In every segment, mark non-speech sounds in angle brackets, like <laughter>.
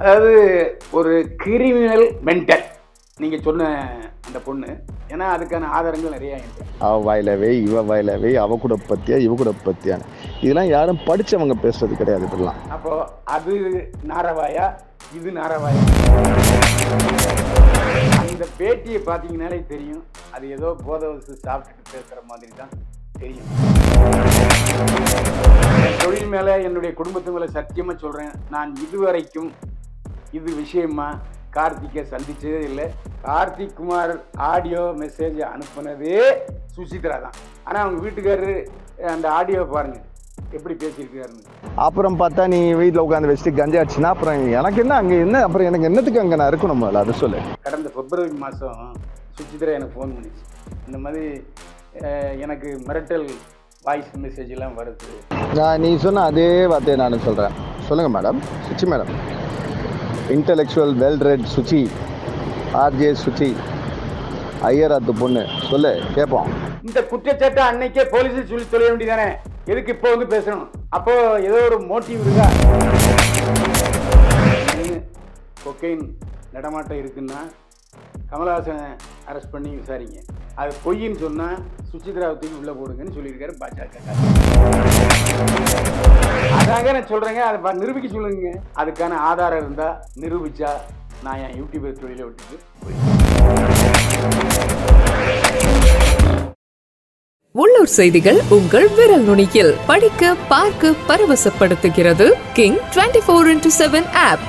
அதாவது ஒரு criminal mental நீங்கள் சொன்ன அந்த பொண்ணு. ஏன்னா அதுக்கான ஆதாரங்கள் நிறைய இருக்கு. அவ வாயிலவே இவ வாயிலவே அவ கூட பத்தியா இவ கூட பத்தியான இதெல்லாம் யாரும் படிச்சவங்க பேசுறது கிடையாது இதெல்லாம். அப்போ அது நாரவாயா இது நாரவாயா? அந்த பேட்டியை பார்த்தீங்கன்னாலே தெரியும். அது ஏதோ போதை வசதி சாப்பிட்டுட்டு பேசுகிற மாதிரி தான் தெரியும். என் தொழில் மேலே என்னுடைய குடும்பத்து மேலே சத்தியமாக சொல்கிறேன் நான் இதுவரைக்கும் இது விஷயமா கார்த்திகை சந்திச்சதே இல்லை. கார்த்திக் குமார் ஆடியோ மெசேஜ் அனுப்புனதே சுசித்ரா தான். ஆனால் அவங்க வீட்டுக்காரரு அந்த ஆடியோவை பாருங்க. எப்படி பேசியிருக்காருன்னு அப்புறம் பார்த்தா நீ வீட்டில் உட்காந்து வச்சுட்டு கஞ்சா அடிச்சுனா அப்புறம் எனக்கு என்ன அங்கே என்ன அப்புறம் எனக்கு என்னத்துக்கு அங்கே நான் இருக்கணும் முதல்ல? அதை சொல்லு. கடந்த பிப்ரவரி மாதம் சுசித்ரா எனக்கு ஃபோன் பண்ணிச்சு. இந்த மாதிரி எனக்கு மிரட்டல் வாய்ஸ் மெசேஜ் எல்லாம் வருது. நான் நீ சொன்ன அதே வார்த்தையை நான் சொல்கிறேன் சொல்லுங்கள் madam Suchi madam intellectual well read Suchi RJ Suchi ஐயராத்து பொண்ணு. சொல்லு கேட்போம் இந்த குற்றச்சாட்டை அன்னைக்கே போலீஸ் சொல்லி சொல்ல வேண்டியதானே எதுக்கு இப்போ வந்து பேசணும்? அப்போ ஏதோ ஒரு மோட்டிவ் இருக்கா? கொக்கைன் நடமாட்டம் இருக்குன்னா கமலஹாசனை அரெஸ்ட் பண்ணி விசாரிங்க. அது பொய்ன்னு சொன்னால் சுசித்ராவை தூக்கி உள்ளே போடுங்கன்னு சொல்லியிருக்காரு பாஜக. அதாங்க நான் சொல்கிறேங்க அதை நிரூபிக்க சொல்லுங்க. அதுக்கான ஆதாரம் இருந்தால் நிரூபிச்சா நான் என் யூடியூபர் தொழிலை விட்டுட்டு உள்ளூர் செய்திகள் உங்கள் விரல் நுனியில். படிக்க பார்க்க பரவசப்படுத்துகிறது king twenty four into seven app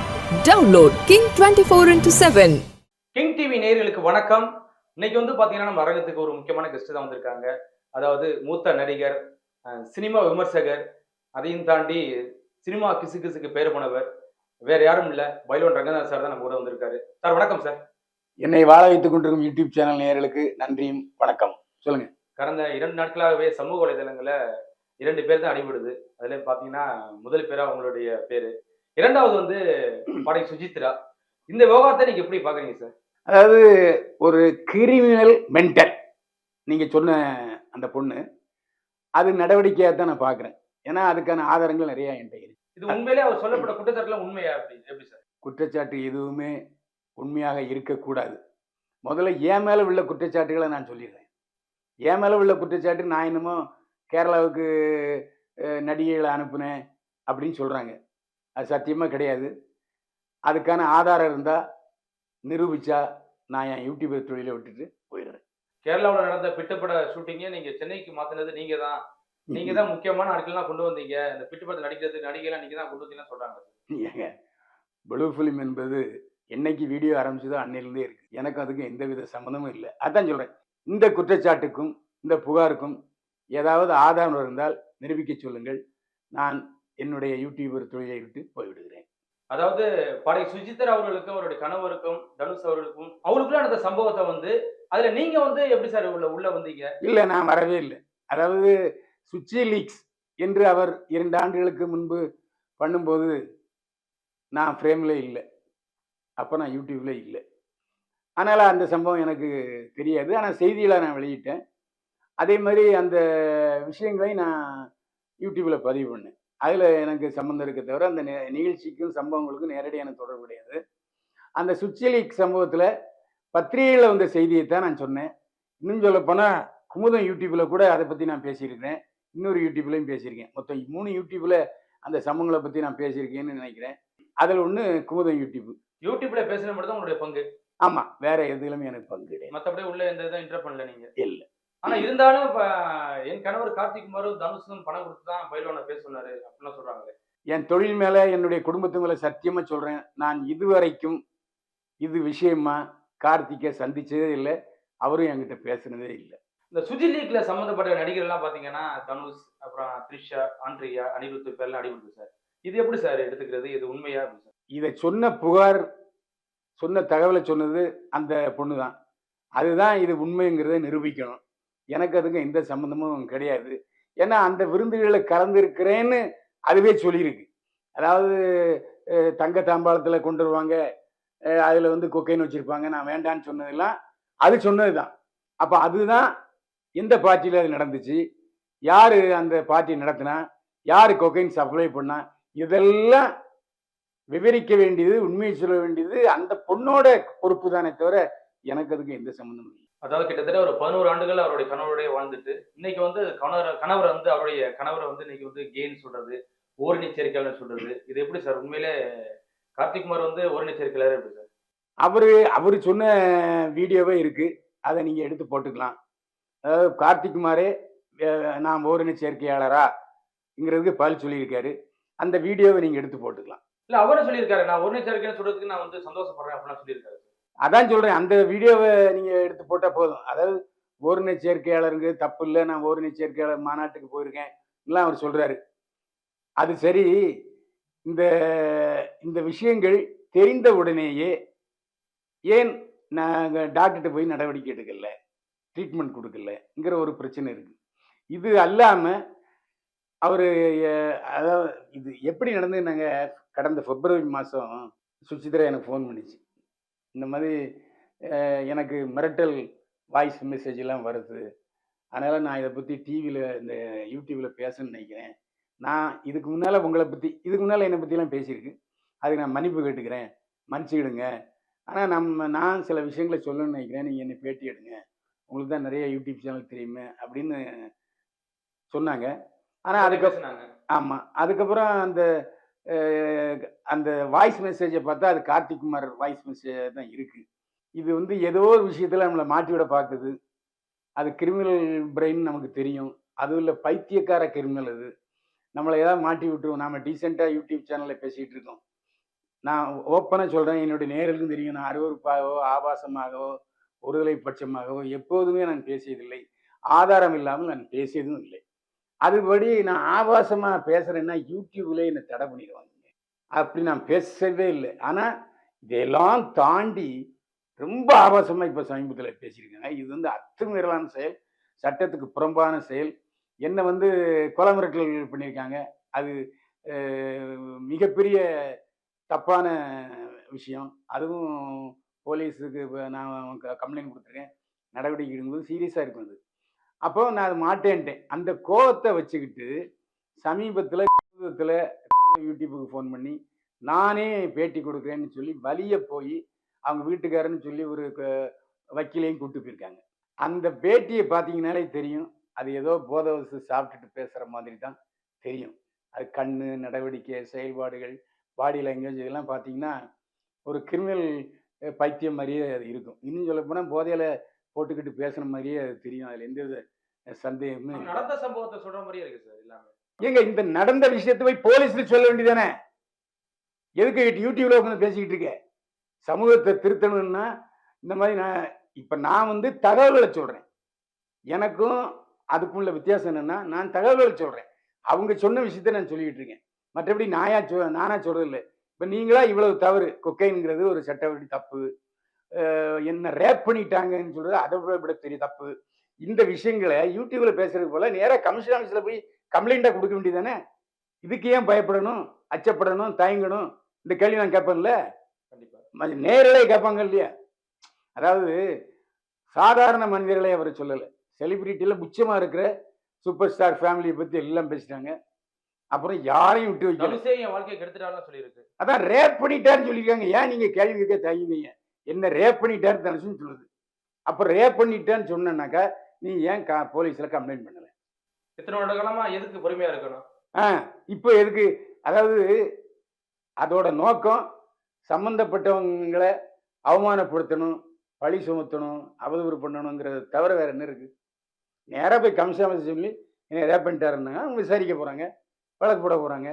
download king twenty four into seven king TV நேயர்களுக்கு வணக்கம். இன்னைக்கு வந்து பாத்தீங்கன்னா நம்ம அரங்கத்துக்கு ஒரு முக்கியமான கெஸ்ட் தான் வந்திருக்காங்க. அதாவது மூத்த நடிகர் சினிமா விமர்சகர் அதையும் தாண்டி சினிமா கிசு கிசுக்கு பேர் போனவர். வேற யாரும் இல்ல. பைலோன் ரங்கநாத் சார் தான் நம்ம கூட வந்திருக்காரு. சார் வணக்கம் சார் என்னை வாழ வைத்துக் கொண்டிருக்கும் யூடியூப் சேனல் நேயர்களுக்கு நன்றியும் வணக்கம். சொல்லுங்க. கடந்த இரண்டு நாட்களாகவே சமூக வலைதளங்கள்ல இரண்டு பேர் தான் அடிபடுது. அதுல பாத்தீங்கன்னா முதல் பேரா அவங்களுடைய பேரு. இரண்டாவது வந்து பாடகி சுஜித்ரா. இந்த விவகாரத்தை நீங்க எப்படி பாக்குறீங்க சார் அதாவது ஒரு கிரிமினல் மென்டல் நீங்க சொன்ன அந்த பொண்ணு அது நடவடிக்கையாக தான் நான் பார்க்குறேன் ஏன்னா அதுக்கான ஆதாரங்கள் நிறைய என்கிட்ட இருக்கு. இது உண்மையிலே அவர் சொல்லப்பட்ட குற்றச்சாட்டுல உண்மையா அப்படி எப்படி சார்? குற்றச்சாட்டு எதுவுமே உண்மையாக இருக்கக்கூடாது. முதல்ல என் மேலே உள்ள குற்றச்சாட்டுகளை நான் சொல்லிடுறேன். என் மேலே உள்ள குற்றச்சாட்டு நான் என்னமோ கேரளாவுக்கு நடிகைகளை அனுப்புனேன் அப்படின்னு சொல்கிறாங்க அது சத்தியமாக கிடையாது. அதுக்கான ஆதாரம் இருந்தால் நிரூபிச்சா நான் என் யூடியூபர் தொழிலை விட்டுட்டு போயிடுறேன். கேரளாவுல நடந்த பிட்டுப்பட ஷூட்டிங்க நீங்க சென்னைக்கு மாத்தினது நீங்க தான். நீங்க தான் முக்கியமான ஆட்கள்லாம் கொண்டு வந்தீங்க. இந்த பிட்டுப்படத்தை நடிக்கிறது நடிகைலாம் நீங்க தான் கொண்டு வந்தீங்கன்னு சொல்றாங்க. ஏங்க ப்ளூ ஃபிலிம் என்பது என்னைக்கு வீடியோ ஆரம்பிச்சதோ அன்னையிலேருந்தே இருக்கு. எனக்கு அதுக்கு எந்தவித சம்மந்தமும் இல்லை. அதான் சொல்கிறேன் இந்த குற்றச்சாட்டுக்கும் இந்த புகாருக்கும் ஏதாவது ஆதாரம் இருந்தால் நிரூபிக்க சொல்லுங்கள். நான் என்னுடைய யூடியூபர் தொழிலை விட்டு போய்விடுகிறேன். அதாவது படை சுஜித்தர் அவர்களுக்கும் அவருடைய கணவருக்கும் தனுஷ் அவர்களுக்கும் அவருக்குள்ள நடந்த சம்பவத்தை வந்து அதுல நீங்க வந்து எப்படி சார் உள்ள உள்ள வந்தீங்க? இல்லை நான் வரவே இல்லை. அதாவது சுச்சி லீக்ஸ் என்று அவர் இரண்டு ஆண்டுகளுக்கு முன்பு பண்ணும்போது நான் ஃப்ரேமில் இல்லை. அப்போ நான் யூடியூப்ல இல்லை. அதனால் அந்த சம்பவம் எனக்கு தெரியாது. ஆனால் செய்திகளை நான் வெளியிட்டேன். அதே மாதிரி அந்த விஷயங்களை நான் யூடியூப்பில் பதிவு பண்ணேன். அதில் எனக்கு சம்மந்தம் இருக்க தவிர அந்த நி- நிகழ்ச்சிக்கும் சம்பவங்களுக்கும் நேரடியான தொடர்பு கிடையாது. அந்த சுச்சி லீக் சம்பவத்தில் பத்திரிகையில் வந்த செய்தியை தான் நான் சொன்னேன். இன்னும் சொல்லப்போனால் குமுதம் யூடியூப்பில் கூட அதை பற்றி நான் பேசியிருக்கிறேன். இன்னொரு யூடியூப்லையும் பேசியிருக்கேன். மொத்தம் மூணு யூடியூப்பில் அந்த சம்பவங்களை பற்றி நான் பேசியிருக்கேன்னு நினைக்கிறேன். அதில் ஒன்று குமுதம் யூடியூப். யூடியூப்ல பேசுறது மட்டும் தான் உங்களுடைய பங்கு? ஆமாம் வேற எதுலையுமே எனக்கு பங்கு கிடையாது. மத்தபடி உள்ள எந்த இதை இன்டர் பண்ணல நீங்க? இல்லை. ஆனா இருந்தாலும் இப்ப என் கணவர் கார்த்திக் குமாரும் தனுஷும் பணம் கொடுத்து தான் பைலோனை பேச சொன்னாரு அப்படிலாம் சொல்றாங்க என் தொழில் மேலே என்னுடைய குடும்பத்து மேலே சத்தியமாக சொல்கிறேன் நான் இதுவரைக்கும் இது விஷயமா கார்த்திகை சந்திச்சதே இல்லை. அவரும் என்கிட்ட பேசுனதே இல்லை. இந்த சுஜி லீக்ல சம்பந்தப்பட்ட நடிகர் எல்லாம் பாத்தீங்கன்னா தனுஷ் அப்புறம் த்ரிஷா ஆண்ட்ரியா அனிருத் பேர்லாம் அடிபடுது சார். இது எப்படி சார் எடுத்துக்கிறது? இது உண்மையா சார்? இதை சொன்ன புகார் சொன்ன தகவலை சொன்னது அந்த பொண்ணு தான் அதுதான் இது உண்மைங்கிறத நிரூபிக்கணும். எனக்கு அதுங்க எந்த சம்மந்தமும் கிடையாது. ஏன்னா அந்த விருந்துகளில் கலந்துருக்கிறேன்னு அதுவே சொல்லியிருக்கு. அதாவது தங்க தாம்பாளத்தில் கொண்டு வருவாங்க. அதில் வந்து கொக்கைன் வச்சுருப்பாங்க. நான் வேண்டான்னு சொன்னதெல்லாம் அது சொன்னது தான் அப்போ அதுதான் எந்த பார்ட்டியில் அது நடந்துச்சு. யார் அந்த பார்ட்டி நடத்தினா யார் கொக்கைன் சப்ளை பண்ணா இதெல்லாம் விவரிக்க வேண்டியது உண்மையை சொல்ல வேண்டியது அந்த பொண்ணோட பொறுப்பு தானே தவிர எனக்கு அதுக்கு எந்த சம்மந்தமும் இல்லை. அதாவது கிட்டத்தட்ட ஒரு பதினோரு ஆண்டுகள் அவருடைய கணவருடைய வாழ்ந்துட்டு இன்னைக்கு வந்து கணவர் கணவர் வந்து அவருடைய கணவரை வந்து இன்னைக்கு வந்து கேன்னு சொல்றது ஓரணி சேர்க்கையாளர் சொல்றது. இது எப்படி சார்? உண்மையிலே கார்த்திக்குமார் வந்து ஓரணி சேர்க்கையாளர் எப்படி சார்? அவரு அவர் சொன்ன வீடியோவே இருக்கு. அதை நீங்க எடுத்து போட்டுக்கலாம். அதாவது கார்த்திக்குமாரே நான் ஓரின சேர்க்கையாளராங்கிறதுக்கு பதில் சொல்லியிருக்காரு. அந்த வீடியோவை நீங்க எடுத்து போட்டுக்கலாம். இல்ல அவரும் சொல்லியிருக்காரு. நான் ஓரணி சேர்க்கைன்னு சொல்றதுக்கு நான் வந்து சந்தோஷப்படுறேன் அப்படிலாம் சொல்லியிருக்காரு. அதான் சொல்றேன் அந்த வீடியோவை நீங்க எடுத்து போட்டா போதும். அதாவது ஓரின சேர்க்கையாளருக்கு தப்பு இல்லை நான் ஓரின சேர்க்கையாளர் மாநாட்டுக்கு போயிருக்கேன் எல்லாம் அவர் சொல்றாரு. அது சரி இந்த இந்த விஷயங்கள் தெரிந்த உடனேயே ஏன் நாங்கள் டாக்டர்கிட்ட போய் நடவடிக்கை எடுக்கல ட்ரீட்மெண்ட் கொடுக்கலங்கிற ஒரு பிரச்சனை இருக்கு. இது அல்லாமல் அவர் அதாவது இது எப்படி நடந்து நாங்கள் கடந்த பிப்ரவரி மாதம் சுச்சித்ரா எனக்கு ஃபோன் பண்ணிச்சு. இந்த மாதிரி எனக்கு மிரட்டல் வாய்ஸ் மெசேஜ் எல்லாம் வருது. அதனால் நான் இதை பற்றி டிவியில் இந்த யூடியூப்பில் பேசணும்னு நினைக்கிறேன். நான் இதுக்கு முன்னால் உங்களை பற்றி இதுக்கு முன்னால் என்னை பற்றிலாம் பேசியிருக்கு. அதுக்கு நான் மன்னிப்பு கேட்டுக்கிறேன். மன்னிச்சுக்கிடுங்க. ஆனால் நம்ம நான் சில விஷயங்களை சொல்லணும்னு நினைக்கிறேன். நீங்கள் என்னை பேட்டி எடுங்க. உங்களுக்கு தான் நிறைய யூடியூப் சேனல் தெரியுமே அப்படின்னு சொன்னாங்க. ஆனால் அதுக்கு ஆமாம் அதுக்கப்புறம் அந்த அந்த வாய்ஸ் மெசேஜை பார்த்தா அது கார்த்திக்குமார் வாய்ஸ் மெசேஜ் தான் இருக்குது இது வந்து ஏதோ ஒரு விஷயத்தில் நம்மளை மாட்டிவிட பார்க்குது. அது கிரிமினல் பிரெயின் நமக்கு தெரியும். அதுவும் இல்லை பைத்தியக்கார கிரிமினல் அது. நம்மளை ஏதாவது மாட்டி விட்டுருவோம். நாம் டீசெண்டாக யூடியூப் சேனலில் பேசிகிட்டு இருக்கோம். நான் ஓப்பனாக சொல்கிறேன் என்னுடைய நேர்களுக்கும் தெரியும். நான் அருவறுப்பாகவோ ஆபாசமாகவோ ஒருதலை பட்சமாகவோ எப்போதுமே நான் பேசியதில்லை. ஆதாரம் இல்லாமல் நான் பேசியதும் இல்லை. அதுபடி நான் ஆபாசமாக பேசுகிறேன்னா யூடியூப்லேயே என்னை தடை பண்ணிடுவாங்க. அப்படி நான் பேசவே இல்லை. ஆனால் இதெல்லாம் தாண்டி ரொம்ப ஆபாசமாக இப்போ சமீபத்தில் பேசியிருக்காங்க. இது வந்து அத்துமீறலான செயல் சட்டத்துக்கு புறம்பான செயல். என்னை வந்து கொலை மிரட்டல் பண்ணியிருக்காங்க. அது மிகப்பெரிய தப்பான விஷயம். அதுவும் போலீஸுக்கு நான் கம்ப்ளைண்ட் கொடுத்துருக்கேன். நடவடிக்கை எடுக்கும்போது சீரியஸாக இருக்கும் அது. அப்போ நான் அது மாட்டேன்ட்டேன். அந்த கோபத்தை வச்சுக்கிட்டு சமீபத்தில் யூடியூபுக்கு ஃபோன் பண்ணி நானே பேட்டி கொடுக்குறேன்னு சொல்லி வலிய போய் அவங்க வீட்டுக்காரன்னு சொல்லி ஒரு வக்கீலையும் கூப்பிட்டு போயிருக்காங்க. அந்த பேட்டியை பார்த்தீங்கனாலே தெரியும். அது ஏதோ போதை வசதி சாப்பிட்டுட்டு பேசுகிற மாதிரி தான் தெரியும். அது கண் நடவடிக்கை செயல்பாடுகள் பாடி லாங்குவேஜ் இதெல்லாம் பார்த்தீங்கன்னா ஒரு கிரிமினல் பைத்தியம் மாதிரியே அது இருக்கும். இன்னும் சொல்ல போனால் போதையில் போட்டுக்கிட்டு பேசுன மாதிரியே தெரியும். அதில் எந்த வித சந்தேகமே இல்லை. நடந்த சம்பவத்தை சொல்ற மாதிரியே இருக்கு சார் எல்லாமே. ஏங்க இந்த நடந்த விஷயத்தை போய் போலீஸ்ல சொல்ல வேண்டியதானே எதுக்கு யூடியூப்ல உட்காந்து பேசிக்கிட்டு இருக்க? சமூகத்தை திருத்தணும்னா இந்த மாதிரி நான் இப்ப நான் வந்து தகவல்களை சொல்றேன். எனக்கும் அதுக்குள்ள வித்தியாசம் என்னன்னா நான் தகவல்களை சொல்றேன். அவங்க சொன்ன விஷயத்த நான் சொல்லிட்டு இருக்கேன். மற்றபடி நாயா சொ நானா சொல்றது இல்லை இப்ப நீங்களா இவ்வளவு தவறு. கொக்கைன்ங்கிறது ஒரு சட்டப்படி தப்பு. என்ன ரேப் பண்ணிட்டாங்கன்னு சொல்றது அதை விட விட பெரிய தப்பு. இந்த விஷயங்களை யூடியூப்ல பேசுறது போல நேரா கமிஷன் ஆஃபீஸ்ல போய் கம்ப்ளைண்ட்டாக கொடுக்க வேண்டியதானே இதுக்கு ஏன் பயப்படணும்? அச்சப்படணும்? தயங்கணும்? இந்த கேள்வி நான் கேட்பேன்ல? கண்டிப்பா. நேரலே கேட்பாங்க இல்லையா? அதாவது சாதாரண மனிதர்களை அவர் சொல்லலை. செலிபிரிட்டியில் முக்கியமாக இருக்கிற சூப்பர் ஸ்டார் ஃபேமிலியை பற்றி எல்லாம் பேசிட்டாங்க. அப்புறம் யாரையும் விட்டு வைக்கல. என் வாழ்க்கையை கெடுத்துட்டாலும் சொல்லியிருக்கு. அதான் ரேப் பண்ணிட்டாருன்னு சொல்லியிருக்காங்க. ஏன் நீங்கள் கேள்வி கேட்க தயங்குவீங்க என்ன ரேப் பண்ணிட்டாரு தனுஷுன்னு சொல்லுது அப்போ ரேப் பண்ணிட்டேன்னு சொன்னேன்னாக்கா நீ ஏன் கா போலீஸில் கம்ப்ளைண்ட் பண்ணல? இத்தனை வருட காலமா எதுக்கு பொறுமையா இருக்கணும்? ஆ இப்போ எதுக்கு? அதாவது அதோட நோக்கம் சம்பந்தப்பட்டவங்களை அவமானப்படுத்தணும் பழி சுமத்தணும் அவதூறு பண்ணணுங்கிறத தவிர வேற என்ன இருக்கு? நேராக போய் கமிஷன் சொல்லி என்னை ரேப் பண்ணிட்டாருன்னா அவங்க விசாரிக்க போறாங்க வழக்கு போட போறாங்க.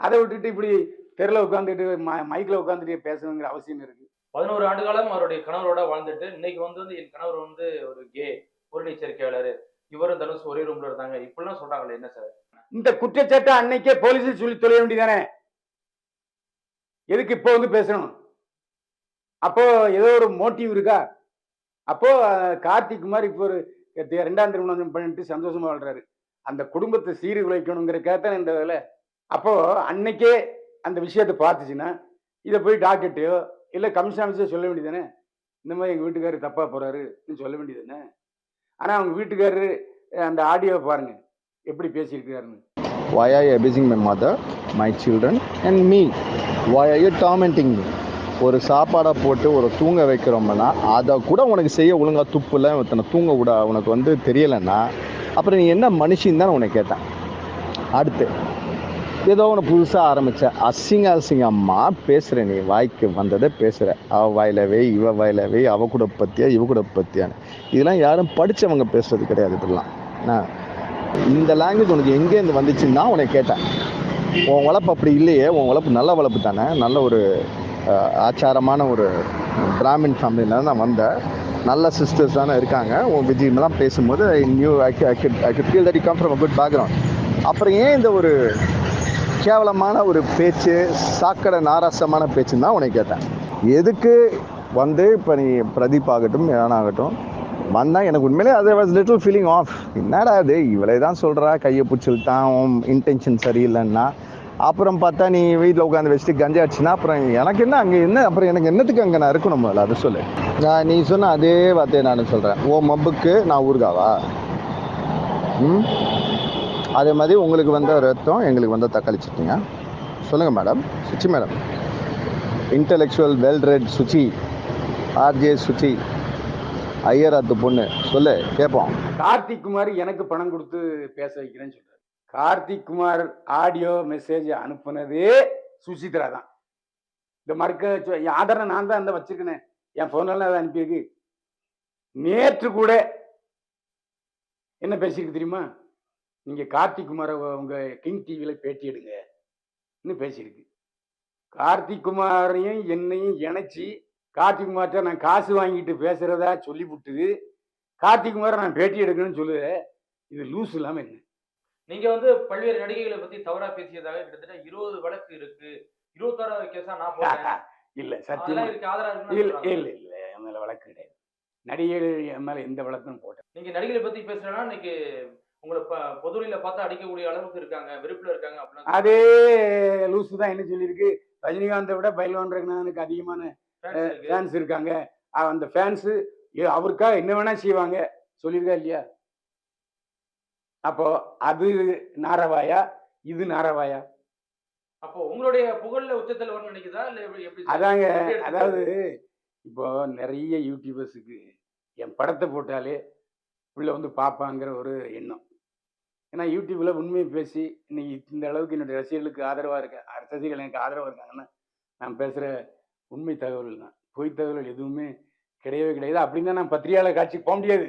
அதை விட்டுட்டு இப்படி தெருல உட்காந்துட்டு மைக்கில் உட்காந்துட்டு பேசணுங்கிற அவசியம் இருக்கு. பதினோரு ஆண்டு காலம் அவருடைய கணவரோட வாழ்ந்துட்டு இன்னைக்கு வந்து வந்து என் கணவர் வந்து ஒரு கே ஒரு சேர்க்கையாளர் இவரும் தனுஷ் ஒரே ரூம்ல இருந்தாங்க. இப்படிலாம் சொல்றாங்களே என்ன சார்? இந்த குற்றச்சாட்டை அன்னைக்கே போலீஸில் சொல்லி தொலைய வேண்டியதானே எதுக்கு இப்போ வந்து பேசணும்? அப்போ ஏதோ ஒரு மோட்டிவ் இருக்கா? அப்போ கார்த்திக் குமார் இப்போ ஒரு ரெண்டாம் திருமணம் பண்ணிட்டு சந்தோஷமா வாழ்றாரு. அந்த குடும்பத்தை சீர்குலைக்கணுங்கிறக்காக தான் இந்த வேலை அப்போ அன்னைக்கே அந்த விஷயத்தை பார்த்துச்சுன்னா இதை போய் டாக்டர்ட்டையோ இல்லை கமிஷன் சொல்ல வேண்டியதானே இந்த மாதிரி எங்கள் வீட்டுக்காரர் தப்பாக போகிறாருன்னு சொல்ல வேண்டியதானே ஆனால் அவங்க வீட்டுக்காரரு அந்த ஆடியோவை பாருங்கள் எப்படி பேசியிருக்கிறாருன்னு. Why are you abusing my mother, my children, and me? why are you tormenting me? ஒரு சாப்பாடை போட்டு ஒரு தூங்க வைக்கிறோம்னா அதை கூட உனக்கு செய்ய ஒழுங்காக துப்புல இத்தனை தூங்க விட உனக்கு வந்து தெரியலைன்னா அப்புறம் நீ என்ன மனுஷின்னு தான் உன்னை கேட்டேன். அடுத்து. ஏதோ ஒன்று புதுசாக ஆரம்பித்த அசிங்க அசிங்கமாக பேசுகிற நீ வாய்க்கு வந்ததை பேசுகிற அவ வாயிலவே இவ வாயிலவே அவ கூட பற்றியா இவ கூட பற்றியான்னு இதெல்லாம் யாரும் படித்தவங்க பேசுறது கிடையாது இப்படிலாம் நான் இந்த லாங்குவேஜ் உனக்கு எங்கேருந்து வந்துச்சுன்னா உனக்கு கேட்டேன். உன் வளர்ப்பு அப்படி இல்லையே உன் வளர்ப்பு நல்ல வளர்ப்பு தானே நல்ல ஒரு ஆச்சாரமான ஒரு பிராமின் ஃபேமிலியில் நான் வந்தேன். நல்ல சிஸ்டர்ஸ் தானே இருக்காங்க. உன் விஜயமெல்லாம் பேசும்போது I knew I I I feel that come from a good background அப்புறம் ஏன் இந்த ஒரு கேவலமான ஒரு பேச்சு சாக்கடை நாராசமான பேச்சுன்னு தான் உனக்கு கேட்டேன். எதுக்கு வந்து இப்போ நீ பிரதீப் ஆகட்டும் ஆகட்டும் வந்தால் எனக்கு உண்மையிலே அது வாஸ் லிட்டில் ஃபீலிங் ஆஃப் என்னடா அது இவளே தான் சொல்கிறா கையை பிடிச்சிட்டான் இன்டென்ஷன் சரியில்லைன்னா. அப்புறம் பார்த்தா நீ வீட்டில் உட்காந்து வச்சுட்டு கஞ்சி ஆச்சுன்னா அப்புறம் எனக்கு என்ன அங்கே என்ன அப்புறம் எனக்கு என்னத்துக்கு அங்கே நான் இருக்கணும் முதல்ல? அது சொல்லு. நான் நீ சொன்ன அதே வார்த்தையை நான் சொல்கிறேன் ஓ மப்புக்கு நான் ஊர்காவா ம்? அதே மாதிரி உங்களுக்கு வந்த ரத்தம் எங்களுக்கு வந்த தக்காளி சட்னிங்க சொல்லுங்கள் madam Suchi madam intellectual well read Suchi RJ Suchi. ஐயராத்து பொண்ணு. சொல்லு கேட்போம் கார்த்திக் குமார் எனக்கு பணம் கொடுத்து பேச வைக்கிறேன்னு சொல்றாரு. கார்த்திக் குமார் ஆடியோ மெசேஜ் அனுப்புனதே சுசித்ரா தான். இந்த மறுக்க சொ- என் நான் தான் அந்த வச்சிருக்கேனே. என் ஃபோனெல்லாம் அதை அனுப்பியிருக்கு. நேற்று கூட என்ன பேசியிருக்கு தெரியுமா? நீங்க கார்த்திக் குமாரை உங்க கிங் டிவியில பேட்டி எடுங்க. இன்னும் பேசியிருக்கு. கார்த்திக் குமாரையும் என்னையும் இணைச்சி கார்த்திக் குமார்ட்ட நான் காசு வாங்கிட்டு பேசுறதா சொல்லி விட்டுது கார்த்திக் குமாரை நான் பேட்டி எடுக்கணும்னு சொல்லுது இது லூஸ் இல்லாம என்ன? நீங்க வந்து பல்வேறு நடிகைகளை பத்தி தவறா பேசியதாக கிட்டத்தட்ட இருபது வழக்கு இருக்கு. இருபத்தாறாவது கேஸா நான் போட்டேன். <laughs> இல்ல சத்தியமா. இல்ல. இல்ல இல்ல என் மேல வழக்கு கிடையாது. நடிகைகள் என் மேல எந்த வழக்கும் போட்டேன். நீங்க நடிகைகளை பத்தி பேசுறேன்னா இன்னைக்கு உங்களை ப- பொதுவெளியில பார்த்தா அடிக்கக்கூடிய அளவுக்கு இருக்காங்க வெறுப்புல இருக்காங்க அப்படின்னா அதே லூசு தான் என்ன சொல்லியிருக்கு? ரஜினிகாந்தை விட பைல்வான் ரங்கநாதனுக்கு அதிகமான. ஃபேன்ஸ் இருக்காங்க. அந்த ஃபேன்ஸு அவருக்காக என்ன வேணா செய்வாங்க? சொல்லியிருக்கா இல்லையா? அப்போ அது நாரவாயா? இது நாரவாயா? அப்போ உங்களுடைய புகழ்ல உச்சத்தில் வரணும்னு நினைக்குதா? இல்ல? அதாங்க? அதாவது இப்போ நிறைய யூடியூபர்ஸுக்கு என் படத்தை போட்டாலே உள்ள வந்து பார்ப்பாங்கிற ஒரு எண்ணம். ஏன்னா யூடியூப்ல உண்மையை பேசி இன்னைக்கு இந்த அளவுக்கு என்னுடைய ரசிகர்களுக்கு ஆதரவாக இருக்க ரசிகர்கள் எனக்கு ஆதரவாக இருக்காங்கன்னா நான் பேசுகிற உண்மை தகவல் தான். பொய் தகவல் எதுவுமே கிடையவே கிடையாது. அப்படின்னு தான் நான் பத்திரிகையாளர் காட்சிக்கு போக முடியாது.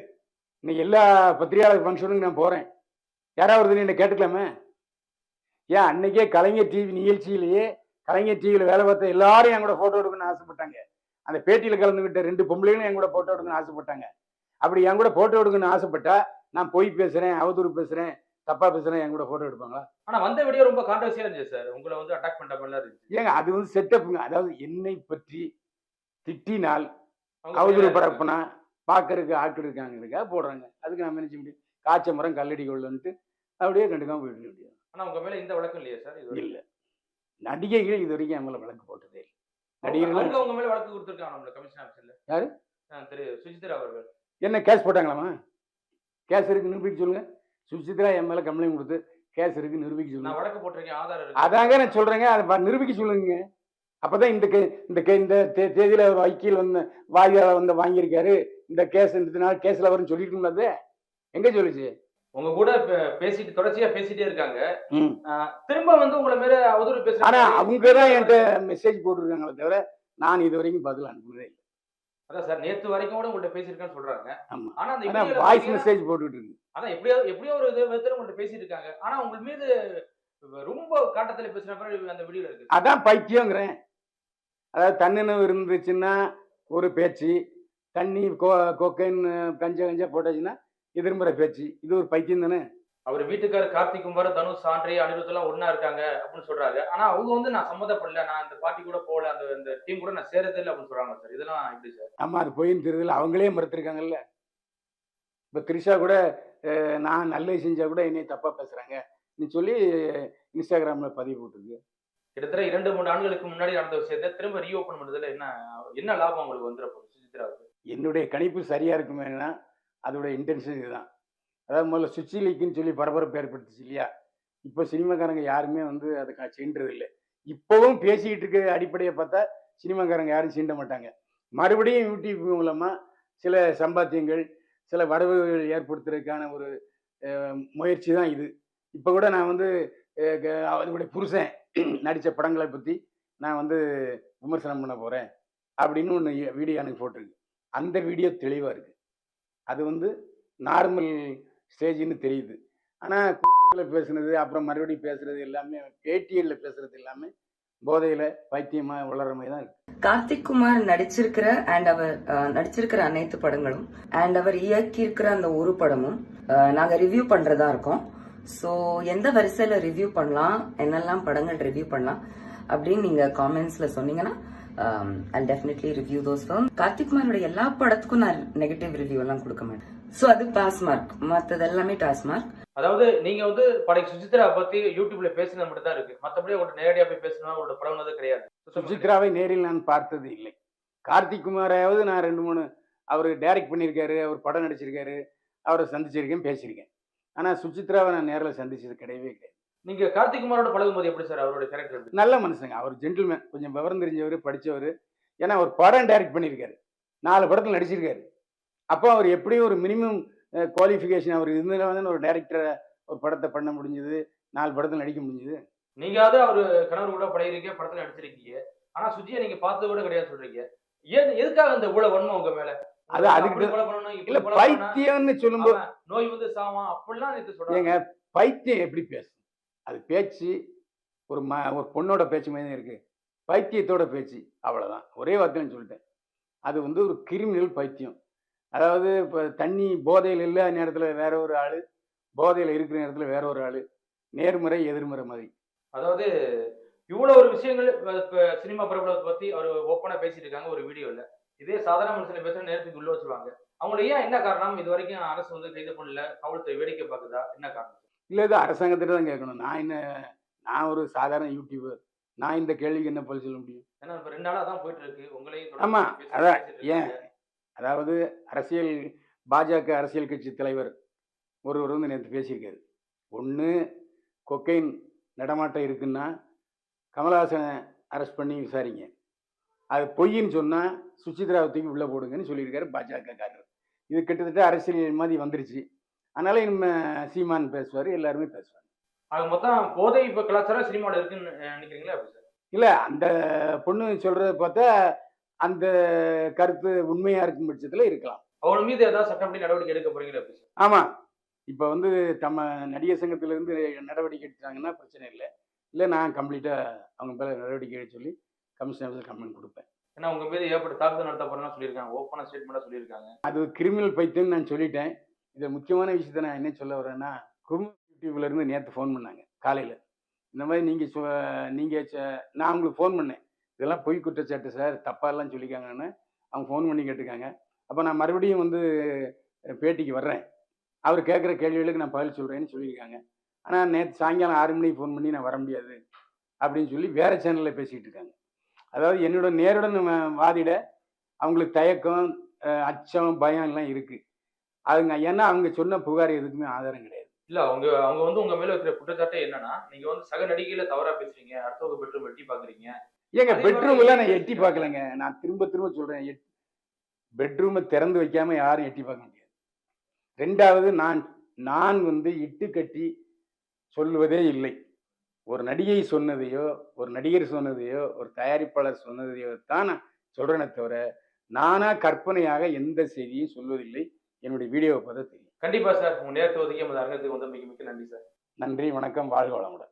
இன்னைக்கு எல்லா பத்திரிகையாளர் ஃபங்க்ஷனுக்கு நான் போகிறேன் யாராவது என்ன கேட்டுக்கலாமே? ஏன் அன்னைக்கே கலைஞர் டிவி நிகழ்ச்சியிலேயே கலைஞர் டிவியில் வேலை பார்த்த எல்லாரும் என் கூட ஃபோட்டோ எடுக்கணும்னு ஆசைப்பட்டாங்க. அந்த பேட்டியில் கலந்துக்கிட்ட ரெண்டு பொம்பளைகளும் என் கூட ஃபோட்டோ எடுக்கணும்னு ஆசைப்பட்டாங்க. அப்படி என் கூட ஃபோட்டோ எடுக்கணும்னு ஆசைப்பட்டா நான் பொய் பேசுகிறேன் அவதூறு பேசுகிறேன் தப்பாக பேசுகிறேன் என் கூட ஃபோட்டோ எடுப்பாங்களா? ஆனா வந்த வீடியோ ரொம்ப கான்ட்ரவர்சியா இருந்துச்சு சார் உங்களை வந்து அட்டாக் பண்ற மாதிரிலாம் இருந்துச்சு. ஏங்க அது வந்து செட்டப்புங்க அதாவது என்னை பற்றி திட்டினால் அவதூறு பேரா பரப்புனா பார்க்கறதுக்கு ஆட்கள் இருக்காங்கிறதுக்காக போடுறாங்க. அதுக்கு நான் நினைச்ச முடியும்? காய்ச்ச மரம் கல்லடி கொள்ளுன்ட்டு அப்படியே கண்டுக்காம போயிட முடியும் ஆனா உங்க மேல இந்த வழக்கம் இல்லையா சார் இது? இல்லை. நடிகைகள் இது வரைக்கும் என் மேல வழக்கு போட்டதே இல்லை. நடிகர்கள் உங்க மேல வழக்கு கொடுத்துருக்காங்க கமிஷன் ஆஃபீஸ்ல யாரு? திரு சுஜித்ரா அவர்கள். என்ன கேஸ் போட்டாங்களாமா கேஸ் இருக்கு நிரூபிக்க சொல்லுங்க. சுசித்ரா என் மேல கம்ப்ளைண்ட் கொடுத்து கேஸ் இருக்கு நிரூபிக்க சொல்லுங்க. வழக்கு போட்டிருக்கேன் ஆதாரம் அதாங்க நான் சொல்றேங்க அதை நிரூபிக்க சொல்லுங்க. அப்பதான் இந்த கே- இந்த கே- இந்த தேதியில ஒரு வக்கீல் வந்து வாதியாள வந்து வாங்கியிருக்காரு. இந்த கேஸ் இந்த நாள் கேஸ்ல வரும்னு சொல்லிட்டு எங்க சொல்லுச்சு? உங்க கூட பேசிட்டு தொடர்ச்சியா பேசிட்டே இருக்காங்க. திரும்ப வந்து உங்களை மேல அவதூறு பேசுற ஆனா அவங்க தான் என்கிட்ட மெசேஜ் போட்டிருக்காங்களே தவிர நான் இது வரைக்கும் பதில் அனுப்புனதே அதான் சார் நேத்து வரைக்கும் கூட உங்கள்ட்ட பேசியிருக்கேன்னு சொல்றாங்க. ஆனா அந்த வாய்ஸ் மெசேஜ் போட்டுட்டு இருக்கு. அதான் எப்படியோ எப்படியோ ஒரு விதத்துல உங்கள்ட்ட பேசிட்டு இருக்காங்க ஆனா உங்க மீது ரொம்ப காட்டத்துல பேசுற மாதிரி அந்த வீடியோல இருக்கு. அதான் பைத்தியங்கிறேன். அதாவது தன்னினவு இருந்துச்சுன்னா ஒரு பேச்சு தண்ணி கோ கொக்கைன் கஞ்ச கஞ்சா போட்டாச்சுன்னா எதிர்மறை பேச்சு. இது ஒரு பைத்தியம் தானே? அவர் வீட்டுக்காரர் கார்த்திக் குமார் தனுஷ் சாண்ட்ரே அனிருத் எல்லாம் ஒண்ணா இருக்காங்க அப்படின்னு சொல்றாங்க ஆனா அவங்க வந்து நான் சம்மந்தப்படல நான் அந்த பார்ட்டி கூட போகல. அந்த இந்த டீம் கூட நான் சேரதே இல்லை அப்படின்னு சொல்றாங்க சார். இதெல்லாம் எப்படி சார்? ஆமா அது பொய்ன்னு தெரியுதுல அவங்களே மறுத்திருக்காங்கல்ல. இப்போ த்ரிஷா கூட நான் நல்லது செஞ்சா கூட என்னை தப்பா பேசுறாங்க. நீ சொல்லி இன்ஸ்டாகிராம்ல பதிவு போட்டிருக்கு. கிட்டத்தட்ட இரண்டு மூணு ஆண்டுகளுக்கு முன்னாடி நடந்த விஷயத்தை திரும்ப ரீஓபன் பண்றதுல என்ன என்ன லாபம் உங்களுக்கு வந்துட போகுது சுஜித்ராவுக்கு. என்னுடைய கணிப்பு சரியா இருக்குமேனா அதோட இன்டென்ஷன் இதுதான். அதாவது முதல்ல சுச்சி லீக்குன்னு சொல்லி பரபரப்பு ஏற்படுத்துச்சு இல்லையா? இப்போ சினிமாக்காரங்க யாருமே வந்து அதை சென்றது இல்லை இப்போவும் பேசிக்கிட்டு இருக்க அடிப்படையை பார்த்தா சினிமாக்காரங்க யாரும் சீண்ட மாட்டாங்க. மறுபடியும் யூடியூப் மூலமாக சில சம்பாத்தியங்கள் சில வரவுகள் ஏற்படுத்துறதுக்கான ஒரு முயற்சி தான் இது. இப்போ கூட நான் வந்து அதனுடைய க- புருஷன் நடித்த படங்களை பற்றி நான் வந்து விமர்சனம் பண்ண போகிறேன் அப்படின்னு ஒன்று வீடியோ எனக்கு போட்டிருக்கு. அந்த வீடியோ தெளிவாக இருக்குது அது வந்து நார்மல் ஸ்டேஜின்னு தெரியுது. ஆனால் கூட்டத்தில் பேசுனது அப்புறம் மறுபடியும் பேசுறது எல்லாமே பேட்டியலில் பேசுறது எல்லாமே போதையில் பைத்தியமா வளர்ற மாதிரி தான் இருக்கு. கார்த்திக் குமார் நடிச்சிருக்கிற அண்ட் அவர் நடிச்சிருக்கிற அனைத்து படங்களும் அண்ட் அவர் இயக்கியிருக்கிற அந்த ஒரு படமும் நாங்க ரிவ்யூ பண்றதா இருக்கோம். ஸோ எந்த வரிசையில ரிவ்யூ பண்ணலாம் என்னெல்லாம் படங்கள் ரிவ்யூ பண்ணலாம் அப்படின்னு நீங்க காமெண்ட்ஸ்ல சொன்னீங்கன்னா I definitely review those film Karthik குமாரோட எல்லா படத்துக்கும் நான் நெகட்டிவ் ரிவ்யூ எல்லாம் கொடுக்க மாட்டேன். ஸோ அது பாஸ் மார்க் மற்றது எல்லாமே டாஸ் மார்க் அதாவது நீங்க வந்து படைக்கு சுசித்ரா பத்தி யூடியூப்ல பேசுனது மட்டும் தான் இருக்கு. மத்தபடி உங்கள்ட்ட நேரடியா போய் பேசணும் அவரோட பழகுனது கிடையாது. சுசித்ராவை நேரில் நான் பார்த்தது இல்லை. கார்த்திக் குமாரையாவது நான் ரெண்டு மூணு அவர் டைரக்ட் பண்ணியிருக்காரு அவர் படம் நடிச்சிருக்காரு அவரை சந்திச்சிருக்கேன் பேசியிருக்கேன். ஆனால் சுசித்ராவை நான் நேரில் சந்திச்சது கிடையவே கிடையாது. நீங்க கார்த்திக் குமாரோட பழகும்போது எப்படி சார் அவரோட கேரக்டர் நல்ல மனுஷங்க. அவர் ஜென்டில்மேன் கொஞ்சம் விவரம் தெரிஞ்சவர் படித்தவர் ஏன்னா அவர் படம் டைரக்ட் பண்ணியிருக்காரு. நாலு படத்தில் நடிச்சிருக்காரு. அப்போ அவர் எப்படியும் ஒரு மினிமம் குவாலிஃபிகேஷன் அவர் இருந்ததுனால ஒரு டைரக்டரை ஒரு படத்தை பண்ண முடிஞ்சது. நாலு படத்தில் நடிக்க முடிஞ்சது. நீங்காவது அவரு கணவர் கூட பழகிருக்கீங்க படத்துல நடிச்சிருக்கீங்க. ஆனா சுஜியை நீங்க பார்த்தது கூட கிடையாது சொல்றீங்க. ஏன் எதுக்காக அந்த இவ்வளவு வன்மை உங்க மேல? அது அதுக்கு பைத்தியம்னு சொல்லும்போது நோய் வந்து சாவான் அப்படிலாம் ஏங்க சொல்றாங்க பைத்தியம் எப்படி பேசும்? அது பேச்சு ஒரு ம ஒரு பொண்ணோட பேச்சு மாதிரி இருக்கு. பைத்தியத்தோட பேச்சு அவ்வளோதான் ஒரே வார்த்தைன்னு சொல்லிட்டேன். அது வந்து ஒரு கிரிமினல் பைத்தியம். அதாவது இப்போ தண்ணி போதையில் இல்லாத நேரத்தில் வேற ஒரு ஆள் போதையில் இருக்கிற நேரத்தில் வேற ஒரு ஆள் நேர்மறை எதிர்மறை மாதிரி. அதாவது இவ்வளவு ஒரு விஷயங்கள் இப்ப- சினிமா பிரபலத்தை பத்தி அவர் ஓப்பனா பேசிட்டு இருக்காங்க ஒரு வீடியோல இதே சாதாரண மனுஷனை பேசுற நேரத்துக்கு உள்ள வச்சிருவாங்க. அவங்கள ஏன் என்ன காரணம்? இது வரைக்கும் அரசு வந்து கைது பண்ணல காவல்துறை வேடிக்கை பார்க்குதா? என்ன காரணம்? இல்லை இது அரசாங்கத்திட்ட தான் கேட்கணும். நான் என்ன நான் ஒரு சாதாரண யூடியூபர் நான் இந்த கேள்விக்கு என்ன பதில் சொல்ல முடியும்? ஏன்னா இப்ப ரெண்டு நாளா தான் போயிட்டு இருக்கு உங்களையும் தொடர்ந்து ஆமா, பேசி- அதான், ஏன்? அதாவது அரசியல் பாஜக அரசியல் கட்சி தலைவர் ஒருவர் வந்து நேற்று பேசியிருக்காரு. ஒன்று கொக்கைன் நடமாட்டம் இருக்குன்னா கமலஹாசனை அரெஸ்ட் பண்ணி விசாரிங்க. அது பொய்ன்னு சொன்னால் சுசித்ராவை தூக்கி உள்ளே போடுங்கன்னு சொல்லியிருக்காரு பாஜக காரர். இது கிட்டத்தட்ட அரசியல் மாதிரி வந்துருச்சு. அதனால நம்ம சீமான் பேசுவார் எல்லாருமே பேசுவாங்க. ஆக மொத்தம் போதை இப்ப கலாச்சாரம் சினிமாவில் இருக்குன்னு நினைக்கிறீங்களா? இல்லை அந்த பொண்ணு சொல்கிறத பார்த்தா அந்த கருத்து உண்மையாக இருக்கும் பட்சத்தில் இருக்கலாம். அவங்க மீது ஏதாவது சட்டப்படி நடவடிக்கை எடுக்க போறீங்களா ஆமாம் இப்போ வந்து நம்ம நடிகர் சங்கத்திலேருந்து நடவடிக்கை எடுத்தாங்கன்னா பிரச்சனை இல்லை. இல்லை நான் கம்ப்ளீட்டாக அவங்க மேலே நடவடிக்கை எடுக்க சொல்லி கமிஷனர் கம்ப்ளைண்ட் கொடுப்பேன். ஏன்னா உங்க மீது ஏற்பட்டு தாக்குதல் நடத்த போறேன்னு சொல்லியிருக்காங்க. ஓப்பனா ஸ்டேட்மெண்டா சொல்லியிருக்காங்க. அது கிரிமினல் பைத்தியம்னு நான் சொல்லிட்டேன். இதில் முக்கியமான விஷயத்தை நான் என்ன சொல்ல வரேன்னா குடும்ப யூடியூப்ல இருந்து நேற்று ஃபோன் பண்ணாங்க காலையில். இந்த மாதிரி நீங்கள் சொ நீங்கள் நான் அவங்களுக்கு ஃபோன் பண்ணேன். இதெல்லாம் பொய் குற்றச்சாட்டு சார் தப்பாலாம் சொல்லிக்காங்கன்னு அவங்க ஃபோன் பண்ணி கேட்டுக்காங்க அப்போ நான் மறுபடியும் வந்து பேட்டிக்கு வர்றேன். அவர் கேட்குற கேள்விகளுக்கு நான் பதில் சொல்கிறேன்னு சொல்லியிருக்காங்க. ஆனால் நேற்று சாயங்காலம் ஆறு மணிக்கு ஃபோன் பண்ணி நான் வர முடியாது அப்படின்னு சொல்லி வேறு சேனலில் பேசிக்கிட்டு இருக்காங்க. அதாவது என்னோட நேருடன் வாதிட அவங்களுக்கு தயக்கம் அச்சம் பயம் எல்லாம் இருக்குது அதுங்க ஏன்னா அவங்க சொன்ன புகார் எதுக்குமே ஆதாரம் கிடையாது. இல்ல அவங்க அவங்க வந்து உங்க மேல வைக்கிற குற்றச்சாட்டே என்னன்னா நீங்க வந்து சக நடிகையில தவறா பேசுறீங்க அடுத்தவங்க பெற்று வெட்டி பாக்குறீங்க ஏங்க பெட்ரூம் எல்லாம் நான் எட்டி எட்டி பார்க்கல. பார்க்கலங்க. நான் திரும்ப திரும்ப சொல்றேன் பெட்ரூமை திறந்து வைக்காம யாரும் எட்டி பார்க்க முடியாது. ரெண்டாவது நான் நான் வந்து இட்டு கட்டி சொல்லுவதே இல்லை. ஒரு நடிகை சொன்னதையோ ஒரு நடிகர் சொன்னதையோ ஒரு தயாரிப்பாளர் சொன்னதையோ தான் நான் சொல்றேனே தவிர நானா கற்பனையாக எந்த செய்தியும் சொல்வதில்லை. என்னுடைய வீடியோவை பார்த்தா தெரியும். கண்டிப்பா சார். உங்க நேரத்தை ஒதுக்கி எமது அரங்கத்துக்கு வந்து மிக மிக்க நன்றி சார். நன்றி வணக்கம் வாழ்க வளமுடன்.